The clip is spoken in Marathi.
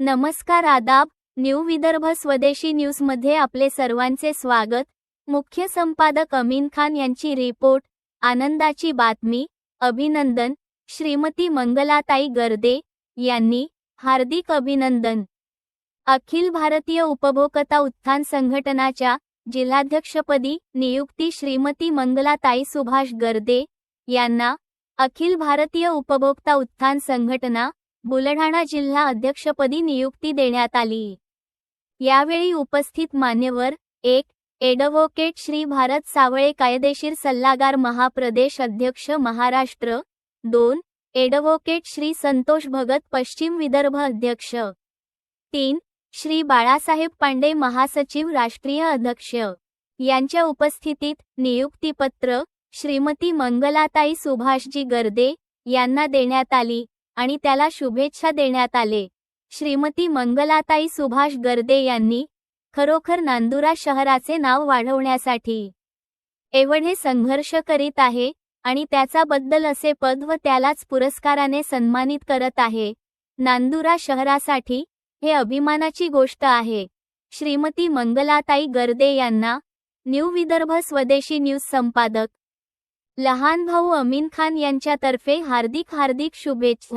नमस्कार आदाब न्यू विदर्भ स्वदेशी न्यूजमध्ये आपले सर्वांचे स्वागत. मुख्य संपादक अमीन खान यांची रिपोर्ट आनंदाची बातमी अभिनंदन श्रीमती मंगलाताई गर्दे यांनी हार्दिक अभिनंदन. अखिल भारतीय उपभोक्ता उत्थान संघटनाच्या जिल्हाध्यक्षपदी नियुक्ती श्रीमती मंगलाताई सुभाष गर्दे यांना अखिल भारतीय उपभोक्ता उत्थान संघटना बुलढाणा जिल्हा अध्यक्षपदी नियुक्ती देण्यात आली. यावेळी उपस्थित मान्यवर एक एडव्होकेट श्री भारत सावळे कायदेशीर सल्लागार महाप्रदेश अध्यक्ष महाराष्ट्र दोन ॲडव्होकेट श्री संतोष भगत पश्चिम विदर्भ अध्यक्ष तीन श्री बाळासाहेब पांडे महासचिव राष्ट्रीय अध्यक्ष. यांच्या उपस्थितीत नियुक्तीपत्र श्रीमती मंगलाताई सुभाषजी गर्दे यांना देण्यात आली. आणि त्याला शुभेच्छा देण्यात आले. श्रीमती मंगलाताई सुभाष गर्दे यांनी खरोखर नांदुरा शहराचे नाव वाढवण्यासाठी एवढे संघर्ष करीत आहे आणि त्याचा बद्दल असे पद व त्यालाच पुरस्काराने सन्मानित करत आहे. नांदुरा शहरासाठी हे अभिमानाची गोष्ट आहे. श्रीमती मंगलाताई गर्दे यांना न्यू विदर्भ स्वदेशी न्यूज संपादक लहान भाऊ अमीन खान यांच्यातर्फे हार्दिक हार्दिक शुभेच्छा.